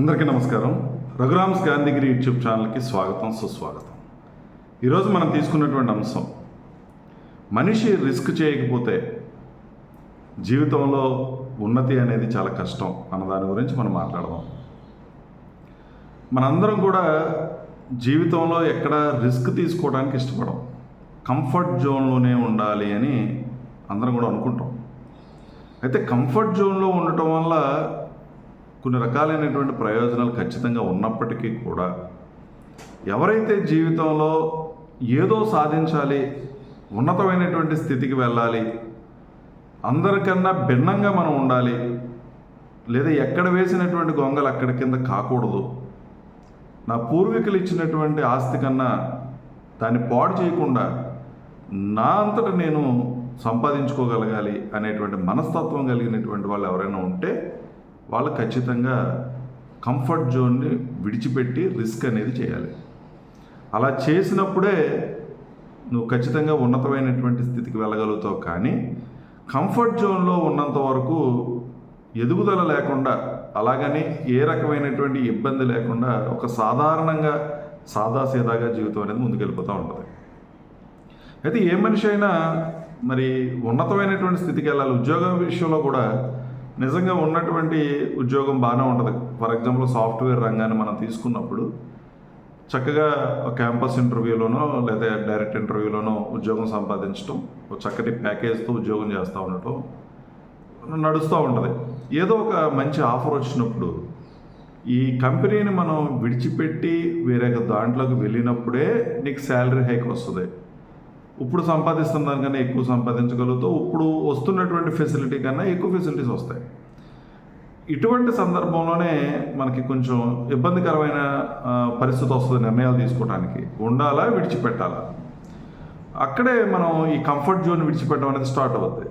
అందరికీ నమస్కారం. రఘురామ్స్ గాంధీగిరి యూట్యూబ్ ఛానల్కి స్వాగతం సుస్వాగతం. ఈరోజు మనం తీసుకున్నటువంటి అంశం మనిషి రిస్క్ చేయకపోతే జీవితంలో ఉన్నతి అనేది చాలా కష్టం అన్న దాని గురించి మనం మాట్లాడదాం. మనందరం కూడా జీవితంలో ఎక్కడ రిస్క్ తీసుకోవడానికి ఇష్టపడం కంఫర్ట్ జోన్లోనే ఉండాలి అని అందరం కూడా అనుకుంటాం. అయితే కంఫర్ట్ జోన్లో ఉండటం వల్ల కొన్ని రకాలైనటువంటి ప్రయోజనాలు ఖచ్చితంగా ఉన్నప్పటికీ కూడా ఎవరైతే జీవితంలో ఏదో సాధించాలి ఉన్నతమైనటువంటి స్థితికి వెళ్ళాలి అందరికన్నా భిన్నంగా మనం ఉండాలి లేదా ఎక్కడ వేసినటువంటి గొంగలు అక్కడి కింద కాకూడదు నా పూర్వీకులు ఇచ్చినటువంటి ఆస్తి కన్నా దాన్ని పాడు చేయకుండా నా అంతట నేను సంపాదించుకోగలగాలి అనేటువంటి మనస్తత్వం కలిగినటువంటి వాళ్ళు ఎవరైనా ఉంటే వాళ్ళు ఖచ్చితంగా కంఫర్ట్ జోన్ని విడిచిపెట్టి రిస్క్ అనేది చేయాలి. అలా చేసినప్పుడే నువ్వు ఖచ్చితంగా ఉన్నతమైనటువంటి స్థితికి వెళ్ళగలుగుతావు కానీ కంఫర్ట్ జోన్లో ఉన్నంత వరకు ఎదుగుదల లేకుండా అలాగని ఏ రకమైనటువంటి ఇబ్బంది లేకుండా ఒక సాధారణంగా సాదాసీదాగా జీవితం అనేది ముందుకెళ్ళిపోతూ ఉంటుంది. అయితే ఏ మనిషి అయినా మరి ఉన్నతమైనటువంటి స్థితికి వెళ్ళాలి. ఉద్యోగం విషయంలో కూడా నిజంగా ఉన్నటువంటి ఉద్యోగం బాగానే ఉంటుంది. ఫర్ ఎగ్జాంపుల్ సాఫ్ట్వేర్ రంగాన్ని మనం తీసుకున్నప్పుడు చక్కగా క్యాంపస్ ఇంటర్వ్యూలోనో లేదా డైరెక్ట్ ఇంటర్వ్యూలోనో ఉద్యోగం సంపాదించడం ఒక చక్కటి ప్యాకేజ్తో ఉద్యోగం చేస్తూ ఉండటం నడుస్తూ ఉంటుంది. ఏదో ఒక మంచి ఆఫర్ వచ్చినప్పుడు ఈ కంపెనీని మనం విడిచిపెట్టి వేరే దాంట్లోకి వెళ్ళినప్పుడే నీకు శాలరీ హైక్ వస్తుంది. ఇప్పుడు సంపాదిస్తున్న దానికన్నా ఎక్కువ సంపాదించగలుగుతావు. ఇప్పుడు వస్తున్నటువంటి ఫెసిలిటీ కన్నా ఎక్కువ ఫెసిలిటీస్ వస్తాయి. ఇటువంటి సందర్భంలోనే మనకి కొంచెం ఇబ్బందికరమైన పరిస్థితి వస్తుంది నిర్ణయాలు తీసుకోవడానికి ఉండాలా విడిచిపెట్టాలా? అక్కడే మనం ఈ కంఫర్ట్ జోన్ విడిచిపెట్టడం అనేది స్టార్ట్ అవుతుంది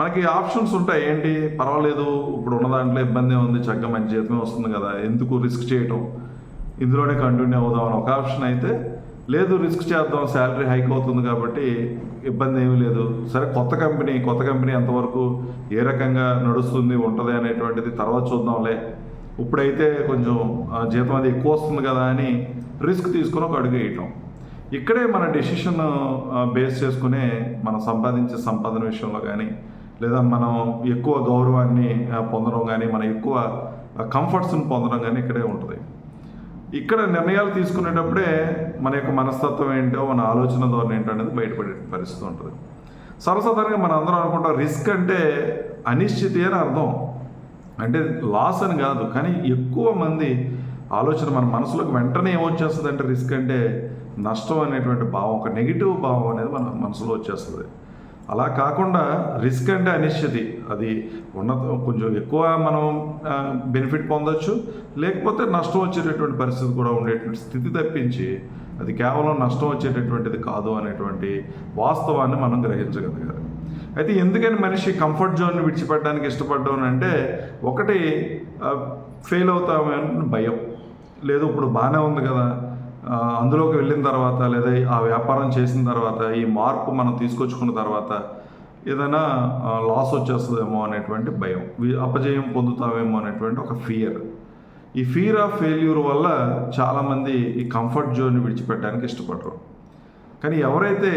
మనకి ఆప్షన్స్ ఉంటాయి. ఏంటి? పర్వాలేదు ఇప్పుడు ఉన్న దాంట్లో ఇబ్బంది ఉంది చక్కగా మంచి జీతమే వస్తుంది కదా ఎందుకు రిస్క్ చేయటం? ఇందులోనే కంటిన్యూ అవుదాం అని ఒక ఆప్షన్ అయితే లేదు రిస్క్ చేద్దాం శాలరీ హైక్ అవుతుంది కాబట్టి ఇబ్బంది ఏమీ లేదు. సరే కొత్త కంపెనీ కొత్త కంపెనీ ఎంతవరకు ఏ రకంగా నడుస్తుంది ఉంటుంది అనేటువంటిది తర్వాత చూద్దాంలే. ఇప్పుడైతే కొంచెం జీతం అది ఎక్కువ వస్తుంది కదా అని రిస్క్ తీసుకుని ఒక అడుగు వేయటం. ఇక్కడే మన డెసిషన్ బేస్ చేసుకునే మనం సంపాదించే సంపాదన విషయంలో కానీ లేదా మనం ఎక్కువ గౌరవాన్ని పొందడం కానీ మనం ఎక్కువ కంఫర్ట్స్ని పొందడం కానీ ఇక్కడే ఉంటుంది. ఇక్కడ నిర్ణయాలు తీసుకునేటప్పుడే మన యొక్క మనస్తత్వం ఏంటో మన ఆలోచన ధోరణి ఏంటో అనేది బయటపడే పరిస్థితి ఉంటుంది. సర్వసాధారణంగా మనం అందరం అనుకుంటాం రిస్క్ అంటే అనిశ్చితి అని అర్థం. అంటే లాస్ అని కాదు కానీ ఎక్కువ మంది ఆలోచన మన మనసులోకి వెంటనే ఏమొచ్చేస్తుంది అంటే రిస్క్ అంటే నష్టం అనేటువంటి భావం ఒక నెగిటివ్ భావం అనేది మన మనసులో వచ్చేస్తుంది. అలా కాకుండా రిస్క్ అంటే అనిశ్చితి. అది ఉన్నత కొంచెం ఎక్కువ మనం బెనిఫిట్ పొందొచ్చు. లేకపోతే నష్టం వచ్చేటటువంటి పరిస్థితి కూడా ఉండేటువంటి స్థితి తప్పించి అది కేవలం నష్టం వచ్చేటటువంటిది కాదు అనేటువంటి వాస్తవాన్ని మనం గ్రహించగలగాలి అయితే ఎందుకని మనిషి కంఫర్ట్ జోన్ విడిచిపెట్టడానికి ఇష్టపడ్డాను అంటే ఒకటి ఫెయిల్ అవుతామని భయం. లేదు ఇప్పుడు బాగానే ఉంది కదా అందులోకి వెళ్ళిన తర్వాత లేదా ఆ వ్యాపారం చేసిన తర్వాత ఈ మార్పు మనం తీసుకొచ్చుకున్న తర్వాత ఏదైనా లాస్ వచ్చేస్తుందేమో అనేటువంటి భయం అపజయం పొందుతామేమో అనేటువంటి ఒక ఫియర్ ఈ ఫియర్ ఆఫ్ ఫెయిల్యూర్ వల్ల చాలామంది ఈ కంఫర్ట్ జోన్ని విడిచిపెట్టడానికి ఇష్టపడరు. కానీ ఎవరైతే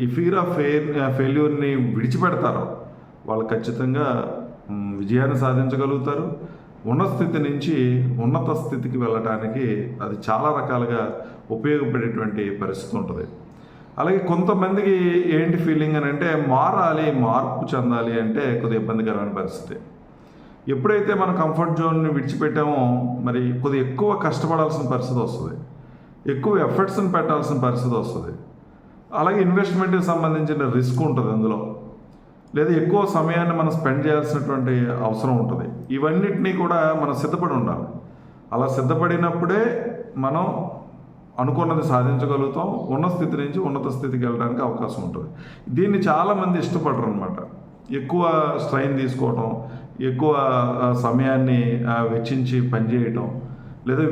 ఈ ఫియర్ ఆఫ్ ఫెయిల్ ఫెయిల్యూర్ని విడిచిపెడతారో వాళ్ళు ఖచ్చితంగా విజయాన్ని సాధించగలుగుతారు. ఉన్నత స్థితి నుంచి ఉన్నత స్థితికి వెళ్ళడానికి అది చాలా రకాలుగా ఉపయోగపడేటువంటి పరిస్థితి ఉంటుంది. అలాగే కొంతమందికి ఏంటి ఫీలింగ్ అని అంటే మారాలి మార్పు చెందాలి అంటే కొద్దిగా ఇబ్బందికరమైన పరిస్థితి. ఎప్పుడైతే మన కంఫర్ట్ జోన్ని విడిచిపెట్టామో మరి కొద్దిగా ఎక్కువ కష్టపడాల్సిన పరిస్థితి వస్తుంది. ఎక్కువ ఎఫర్ట్స్ని పెట్టాల్సిన పరిస్థితి వస్తుంది. అలాగే ఇన్వెస్ట్మెంట్కి సంబంధించిన రిస్క్ ఉంటుంది అందులో. లేదా ఎక్కువ సమయాన్ని మనం స్పెండ్ చేయాల్సినటువంటి అవసరం ఉంటుంది. ఇవన్నిటినీ కూడా మనం సిద్ధపడి ఉండాలి. అలా సిద్ధపడినప్పుడే మనం అనుకున్నది సాధించగలుగుతాం ఉన్న స్థితి నుంచి ఉన్నత స్థితికి వెళ్ళడానికి అవకాశం ఉంటుంది. దీన్ని చాలామంది ఇష్టపడరు అనమాట ఎక్కువ స్ట్రైన్ తీసుకోవటం ఎక్కువ సమయాన్ని వెచ్చించి పనిచేయటం లేదా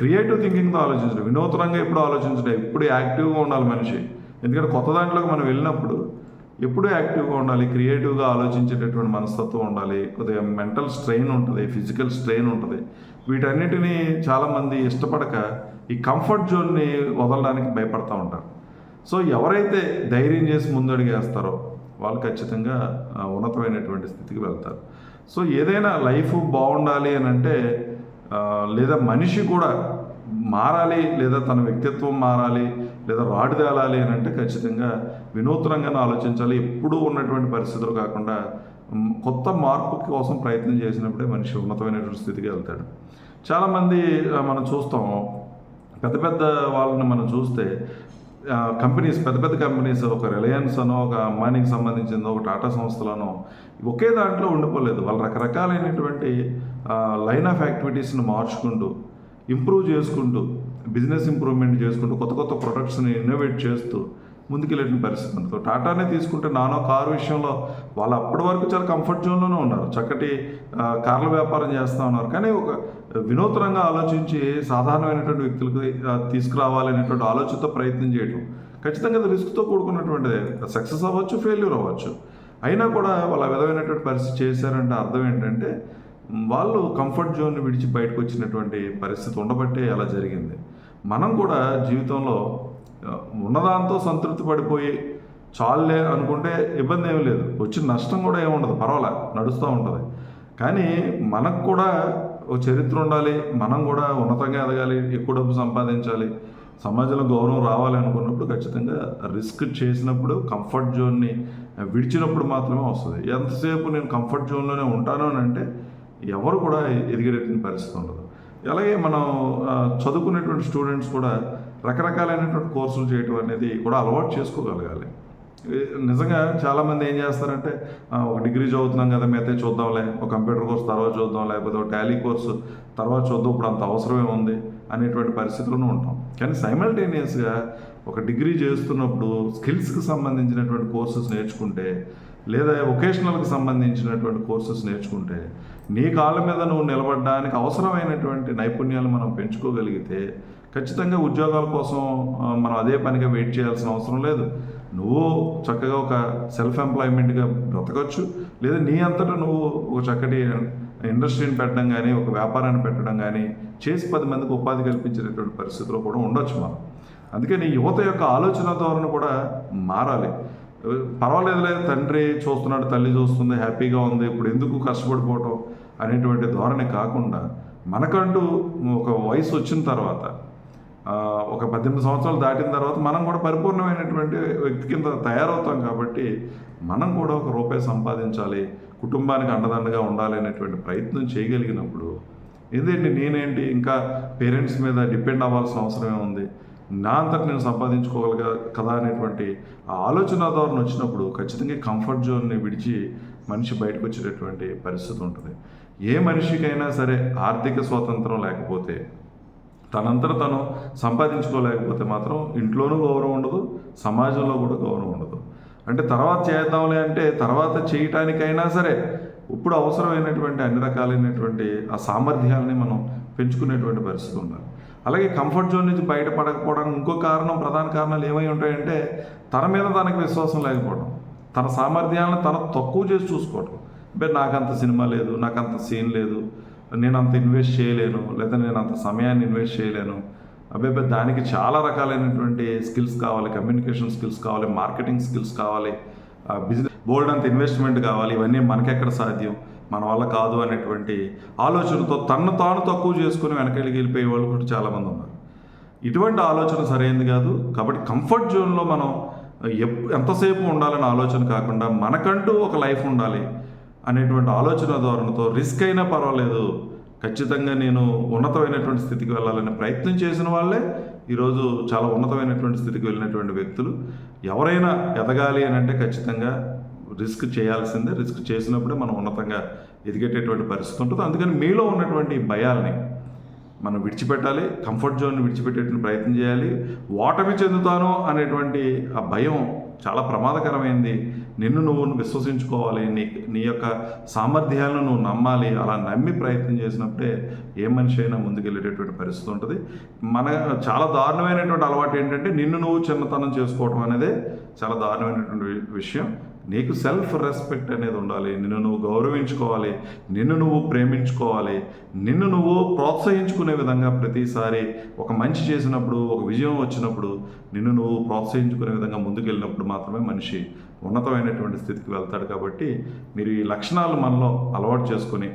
క్రియేటివ్ థింకింగ్తో ఆలోచించడం. వినూత్నంగా ఎప్పుడు ఆలోచించడం ఎప్పుడు యాక్టివ్గా ఉండాలి మనిషి. ఎందుకంటే కొత్త దాంట్లోకి మనం వెళ్ళినప్పుడు ఎప్పుడు యాక్టివ్గా ఉండాలి క్రియేటివ్గా ఆలోచించేటటువంటి మనస్తత్వం ఉండాలి కొద్దిగా మెంటల్ స్ట్రెయిన్ ఉంటుంది ఫిజికల్ స్ట్రెయిన్ ఉంటుంది. వీటన్నిటినీ చాలామంది ఇష్టపడక ఈ కంఫర్ట్ జోన్ని వదలడానికి భయపడతా ఉంటారు. సో ఎవరైతే ధైర్యం చేసి ముందడుగేస్తారో వాళ్ళు ఖచ్చితంగా ఉన్నతమైనటువంటి స్థితికి వెళ్తారు. సో ఏదైనా లైఫ్ బాగుండాలి అని అంటే లేదా మనిషి కూడా మారాలి లేదా తన వ్యక్తిత్వం మారాలి లేదా రాడు తేలాలి అని అంటే ఖచ్చితంగా వినూత్నంగానే ఆలోచించాలి. ఎప్పుడూ ఉన్నటువంటి పరిస్థితులు కాకుండా కొత్త మార్పు కోసం ప్రయత్నం చేసినప్పుడే మనిషి ఉన్నతమైనటువంటి స్థితికి వెళ్తాడు. చాలామంది మనం చూస్తాం పెద్ద పెద్ద వాళ్ళని మనం చూస్తే కంపెనీస్ పెద్ద పెద్ద కంపెనీస్ ఒక రిలయన్స్ అనో ఒక అంబానీకి సంబంధించిందో ఒక టాటా సంస్థలనో ఒకే దాంట్లో ఉండిపోలేదు. వాళ్ళు రకరకాలైనటువంటి లైన్ ఆఫ్ యాక్టివిటీస్ని మార్చుకుంటూ ఇంప్రూవ్ చేసుకుంటూ బిజినెస్ ఇంప్రూవ్మెంట్ చేసుకుంటూ కొత్త కొత్త ప్రొడక్ట్స్ని ఇన్నోవేట్ చేస్తూ ముందుకెళ్ళిన పరిస్థితి ఉంటుంది టాటానే తీసుకుంటే నానో కారు విషయంలో వాళ్ళు అప్పటి వరకు చాలా కంఫర్ట్ జోన్లోనే ఉన్నారు. చక్కటి కార్ల వ్యాపారం చేస్తూ ఉన్నారు. కానీ ఒక వినూత్నంగా ఆలోచించి సాధారణమైనటువంటి వ్యక్తులకు తీసుకురావాలనేటువంటి ఆలోచనతో ప్రయత్నం చేయడం ఖచ్చితంగా రిస్క్తో కూడుకున్నటువంటి సక్సెస్ అవ్వచ్చు ఫెయిల్యూర్ అవ్వచ్చు. అయినా కూడా వాళ్ళు ఆ విధమైనటువంటి పరిస్థితి చేశారంటే అర్థం ఏంటంటే వాళ్ళు కంఫర్ట్ జోన్ విడిచి బయటకు వచ్చినటువంటి పరిస్థితి ఉండబట్టే అలా జరిగింది. మనం కూడా జీవితంలో ఉన్నదాంతో సంతృప్తి పడిపోయి చాలులే అనుకుంటే ఇబ్బంది ఏమీ లేదు. వచ్చిన నష్టం కూడా ఏమి ఉండదు. పర్వాలే నడుస్తూ ఉంటుంది. కానీ మనకు కూడా ఒక చరిత్ర ఉండాలి మనం కూడా ఉన్నతంగా ఎదగాలి ఎక్కువ డబ్బు సంపాదించాలి సమాజంలో గౌరవం రావాలి అనుకున్నప్పుడు ఖచ్చితంగా రిస్క్ చేసినప్పుడు కంఫర్ట్ జోన్ని విడిచినప్పుడు మాత్రమే వస్తుంది. ఎంతసేపు నేను కంఫర్ట్ జోన్లోనే ఉంటాను అని అంటే ఎవరు కూడా ఎదిగేటువంటి పరిస్థితి ఉండదు. అలాగే మనం చదువుకునేటువంటి స్టూడెంట్స్ కూడా రకరకాలైనటువంటి కోర్సులు చేయటం అనేది కూడా అలవాటు చేసుకోగలగాలి. నిజంగా చాలామంది ఏం చేస్తారంటే ఒక డిగ్రీ చదువుతున్నాం కదా మిగతా చూద్దాంలే ఒక కంప్యూటర్ కోర్స్ తర్వాత చూద్దాం లేకపోతే ఒక టాలీ కోర్సు తర్వాత చూద్దాం ఇప్పుడు అంత అవసరమే ఉంది అనేటువంటి పరిస్థితుల్లోనూ ఉంటాం. కానీ సైమల్టేనియస్గా ఒక డిగ్రీ చేస్తున్నప్పుడు స్కిల్స్కి సంబంధించినటువంటి కోర్సెస్ నేర్చుకుంటే లేదా వొకేషనల్కి సంబంధించినటువంటి కోర్సెస్ నేర్చుకుంటే నీ కాళ్ళ మీద నువ్వు నిలబడడానికి అవసరమైనటువంటి నైపుణ్యాలు మనం పెంచుకోగలిగితే ఖచ్చితంగా ఉద్యోగాల కోసం మనం అదే పనిగా వెయిట్ చేయాల్సిన అవసరం లేదు. నువ్వు చక్కగా ఒక సెల్ఫ్ ఎంప్లాయ్మెంట్గా బ్రతకచ్చు. లేదా నీ అంతటా నువ్వు ఒక చక్కటి ఇండస్ట్రీని పెట్టడం కానీ ఒక వ్యాపారాన్ని పెట్టడం కానీ చేసి పది మందికి ఉపాధి కల్పించేటటువంటి పరిస్థితిలో కూడా ఉండొచ్చు మనం. అందుకని యువత యొక్క ఆలోచన ధోరణి కూడా మారాలి. పర్వాలేదులే తండ్రి చూస్తున్నాడు తల్లి చూస్తుంది హ్యాపీగా ఉంది ఇప్పుడు ఎందుకు కష్టపడిపోవటం అనేటువంటి ధోరణి కాకుండా మనకంటూ ఒక వయసు వచ్చిన తర్వాత ఒక పద్దెనిమిది సంవత్సరాలు దాటిన తర్వాత మనం కూడా పరిపూర్ణమైనటువంటి వ్యక్తి కింద తయారవుతాం కాబట్టి మనం కూడా ఒక రూపాయి సంపాదించాలి కుటుంబానికి అండదండగా ఉండాలి అనేటువంటి ప్రయత్నం చేయగలిగినప్పుడు ఏంటంటే నేనేంటి? ఇంకా పేరెంట్స్ మీద డిపెండ్ అవ్వాల్సిన అవసరమే ఉంది. నా అంతటి నేను సంపాదించుకోగలగా కదా అనేటువంటి ఆ ఆలోచన ధోరణి వచ్చినప్పుడు ఖచ్చితంగా కంఫర్ట్ జోన్ని విడిచి మనిషి బయటకు వచ్చేటటువంటి పరిస్థితి ఉంటుంది. ఏ మనిషికైనా సరే ఆర్థిక స్వాతంత్రం లేకపోతే తనంతట తను సంపాదించుకోలేకపోతే మాత్రం ఇంట్లోనూ గౌరవం ఉండదు సమాజంలో కూడా గౌరవం ఉండదు. అంటే తర్వాత చేద్దాంలే అంటే తర్వాత చేయటానికైనా సరే ఇప్పుడు అవసరమైనటువంటి అన్ని రకాలైనటువంటి ఆ సామర్థ్యాలని మనం పెంచుకునేటువంటి పరిస్థితి ఉండాలి. అలాగే కంఫర్ట్ జోన్ నుంచి బయటపడకపోవడానికి ఇంకో కారణం ప్రధాన కారణాలు ఏమై ఉంటాయంటే తన మీద తనకి విశ్వాసం లేకపోవడం. తన సామర్థ్యాలను తన తక్కువ చేసి చూసుకోవడం. అంటే నాకంత సినిమా లేదు నాకంత సీన్ లేదు నేను అంత ఇన్వెస్ట్ చేయలేను లేదా నేను అంత సమయాన్ని ఇన్వెస్ట్ చేయలేను. అబ్బాయి దానికి చాలా రకాలైనటువంటి స్కిల్స్ కావాలి కమ్యూనికేషన్ స్కిల్స్ కావాలి మార్కెటింగ్ స్కిల్స్ కావాలి బిజినెస్ బోల్డ్ అంత ఇన్వెస్ట్మెంట్ కావాలి ఇవన్నీ మనకెక్కడ సాధ్యం? మన వల్ల కాదు అనేటువంటి ఆలోచనతో తన్ను తాను తక్కువ చేసుకుని వెనకెళ్ళి వెళ్ళిపోయే వాళ్ళు కూడా చాలామంది ఉన్నారు. ఇటువంటి ఆలోచన సరైనది కాదు. కాబట్టి కంఫర్ట్ జోన్లో మనం ఎప్ ఎంతసేపు ఉండాలని ఆలోచన కాకుండా మనకంటూ ఒక లైఫ్ ఉండాలి అనేటువంటి ఆలోచన ధోరణితో రిస్క్ అయినా పర్వాలేదు. ఖచ్చితంగా నేను ఉన్నతమైనటువంటి స్థితికి వెళ్ళాలనే ప్రయత్నం చేసిన వాళ్ళే ఈరోజు చాలా ఉన్నతమైనటువంటి స్థితికి వెళ్ళినటువంటి వ్యక్తులు. ఎవరైనా ఎదగాలి అని అంటే ఖచ్చితంగా రిస్క్ చేయాల్సిందే. రిస్క్ చేసినప్పుడే మనం ఉన్నతంగా ఎదిగేటటువంటి పరిస్థితి ఉంటుంది. అందుకని మీలో ఉన్నటువంటి భయాల్ని మనం విడిచిపెట్టాలి. కంఫర్ట్ జోన్ విడిచిపెట్టేటువంటి ప్రయత్నం చేయాలి. ఓటమి చెందుతాను అనేటువంటి ఆ భయం చాలా ప్రమాదకరమైంది. నిన్ను నువ్వు విశ్వసించుకోవాలి. నీ నీ యొక్క సామర్థ్యాలను నువ్వు నమ్మాలి. అలా నమ్మి ప్రయత్నం చేసినప్పుడే ఏ మనిషి అయినా ముందుకెళ్ళేటటువంటి పరిస్థితి ఉంటుంది. మన చాలా దారుణమైనటువంటి అలవాటు ఏంటంటే నిన్ను నువ్వు చిన్నతనం చేసుకోవడం అనేది చాలా దారుణమైనటువంటి విషయం. నీకు సెల్ఫ్ రెస్పెక్ట్ అనేది ఉండాలి. నిన్ను నువ్వు గౌరవించుకోవాలి. నిన్ను నువ్వు ప్రేమించుకోవాలి. నిన్ను నువ్వు ప్రోత్సహించుకునే విధంగా ప్రతిసారి ఒక మంచి చేసినప్పుడు ఒక విజయం వచ్చినప్పుడు నిన్ను నువ్వు ప్రోత్సహించుకునే విధంగా ముందుకెళ్ళినప్పుడు మాత్రమే మనిషి ఉన్నతమైనటువంటి స్థితికి వెళ్తాడు కాబట్టి మీరు ఈ లక్షణాలు మనలో అలవాటు చేసుకొని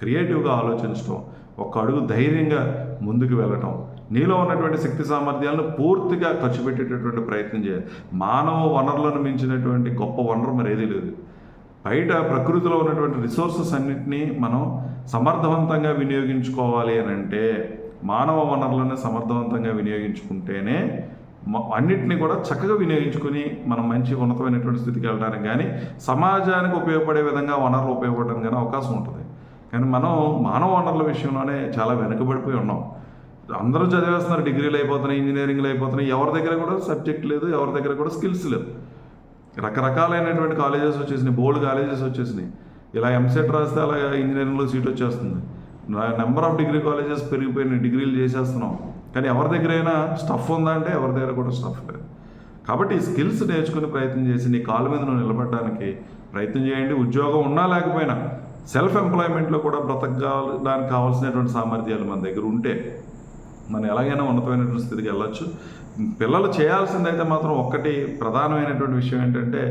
క్రియేటివ్గా ఆలోచించడం ఒక అడుగు ధైర్యంగా ముందుకు వెళ్ళటం నీలో ఉన్నటువంటి శక్తి సామర్థ్యాలను పూర్తిగా ఖర్చు పెట్టేటటువంటి ప్రయత్నం చేయాలి. మానవ వనరులను మించినటువంటి గొప్ప వనరు మరి ఏదీ లేదు. బయట ప్రకృతిలో ఉన్నటువంటి రిసోర్సెస్ అన్నింటినీ మనం సమర్థవంతంగా వినియోగించుకోవాలి అని అంటే మానవ వనరులను సమర్థవంతంగా వినియోగించుకుంటేనే మ- అన్నిటినీ కూడా చక్కగా వినియోగించుకుని మనం మంచి ఉన్నతమైనటువంటి స్థితికి వెళ్ళడానికి కానీ సమాజానికి ఉపయోగపడే విధంగా వనరులు ఉపయోగపడడానికి కానీ అవకాశం ఉంటుంది. కానీ మనం మానవ వనరుల విషయంలోనే చాలా వెనుకబడిపోయి ఉన్నాం. అందరూ చదివేస్తున్నారు డిగ్రీలు అయిపోతున్నాయి ఇంజనీరింగ్లు అయిపోతున్నాయి. ఎవరి దగ్గర కూడా సబ్జెక్ట్ లేదు ఎవరి దగ్గర కూడా స్కిల్స్ లేవు. రకరకాలైనటువంటి కాలేజెస్ వచ్చేసినాయి బోల్డ్ కాలేజెస్ వచ్చేసినాయి. ఇలా ఎంసెట్ రాస్తే అలా ఇంజనీరింగ్లో సీట్ వచ్చేస్తుంది. నెంబర్ ఆఫ్ డిగ్రీ కాలేజెస్ పెరిగిపోయినాయి డిగ్రీలు చేసేస్తున్నాం. కానీ ఎవరి దగ్గర అయినా స్టఫ్ ఉందా అంటే ఎవరి దగ్గర కూడా స్టఫ్ లేదు. కాబట్టి ఈ స్కిల్స్ నేర్చుకుని ప్రయత్నం చేసి నీ కాళ్ళ మీద నువ్వు నిలబడడానికి ప్రయత్నం చేయండి. ఉద్యోగం ఉన్నా లేకపోయినా సెల్ఫ్ ఎంప్లాయ్మెంట్లో కూడా బ్రతకడానికి కావాల్సినటువంటి సామర్థ్యాలు మన దగ్గర ఉంటే మనం ఎలాగైనా ఉన్నతమైనటువంటి స్థితికి వెళ్ళొచ్చు. పిల్లలు చేయాల్సిందైతే మాత్రం ఒక్కటి ప్రధానమైనటువంటి విషయం ఏంటంటే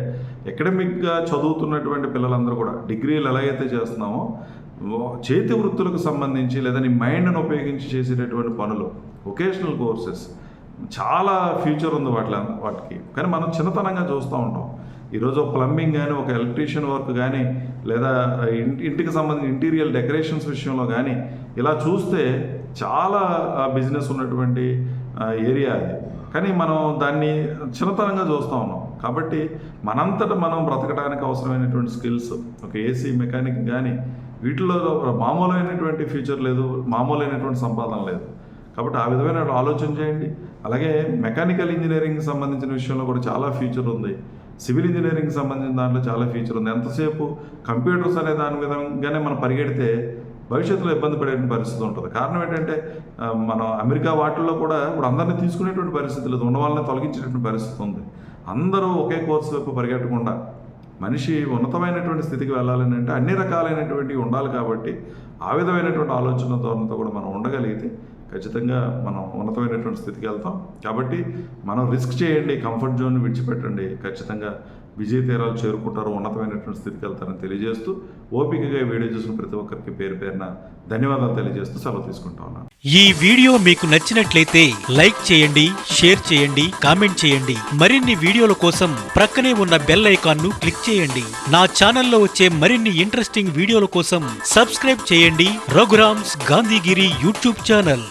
ఎకడమిక్గా చదువుతున్నటువంటి పిల్లలందరూ కూడా డిగ్రీలు ఎలాగైతే చేస్తున్నామో చేతి వృత్తులకు సంబంధించి లేదా నీ మైండ్ను ఉపయోగించి చేసేటటువంటి పనులు వొకేషనల్ కోర్సెస్ చాలా ఫ్యూచర్ ఉంది వాటి వాటికి. కానీ మనం చిన్నతనంగా చూస్తూ ఉంటాం. ఈరోజు ప్లంబింగ్ కానీ ఒక ఎలక్ట్రీషియన్ వర్క్ కానీ లేదా ఇంటి ఇంటికి సంబంధించిన ఇంటీరియర్ డెకరేషన్స్ విషయంలో కానీ ఇలా చూస్తే చాలా బిజినెస్ ఉన్నటువంటి ఏరియా అది. కానీ మనం దాన్ని చిన్నతనంగా చూస్తూ ఉన్నాం. కాబట్టి మనంతట మనం బ్రతకడానికి అవసరమైనటువంటి స్కిల్స్ ఒక ఏసీ మెకానిక్ కానీ వీటిలో మామూలైనటువంటి ఫ్యూచర్ లేదు మామూలైనటువంటి సంపాదన లేదు. కాబట్టి ఆ విధమైన ఆలోచన చేయండి. అలాగే మెకానికల్ ఇంజనీరింగ్ సంబంధించిన విషయంలో కూడా చాలా ఫ్యూచర్ ఉంది. సివిల్ ఇంజనీరింగ్ సంబంధించిన దాంట్లో చాలా ఫ్యూచర్ ఉంది. ఎంతసేపు కంప్యూటర్స్ అనే దాని విధంగానే మనం పరిగెడితే భవిష్యత్తులో ఇబ్బంది పడే పరిస్థితి ఉంటుంది. కారణం ఏంటంటే మనం అమెరికా వాటిల్లో కూడా ఇప్పుడు అందరినీ తీసుకునేటువంటి పరిస్థితి లేదు. ఉన్న వాళ్ళని తొలగించేటువంటి పరిస్థితి ఉంది. అందరూ ఒకే కోర్సు వైపు పరిగెట్టకుండా మనిషి ఉన్నతమైనటువంటి స్థితికి వెళ్ళాలని అంటే అన్ని రకాలైనటువంటి ఉండాలి కాబట్టి ఆ విధమైనటువంటి ఆలోచన ధోరణితో కూడా మనం ఉండగలిగితే ఖచ్చితంగా మనం ఉన్నతమైనటువంటి స్థితికి వెళ్తాం. కాబట్టి మనం రిస్క్ చేయండి కంఫర్ట్ జోన్ విడిచిపెట్టండి. ఖచ్చితంగా విజయ తీరాలు చేరుకుంటారు ఉన్నతమైనటువంటి స్థితికి వెళ్తారని తెలియజేస్తూ ఓపికగా ఈ వీడియో చూసిన ప్రతి ఒక్కరికి పేరు పేరున ధన్యవాదాలు తెలియజేస్తూ సెలవు తీసుకుంటా ఉన్నాను. ఈ వీడియో మీకు నచ్చినట్లయితే లైక్ చేయండి షేర్ చేయండి కామెంట్ చేయండి. మరిన్ని వీడియోల కోసం ప్రక్కనే ఉన్న బెల్ ఐకాన్ను క్లిక్ చేయండి. నా ఛానల్లో వచ్చే మరిన్ని ఇంట్రెస్టింగ్ వీడియోల కోసం సబ్స్క్రైబ్ చేయండి. Raghuram's Gandhigiri YouTube channel.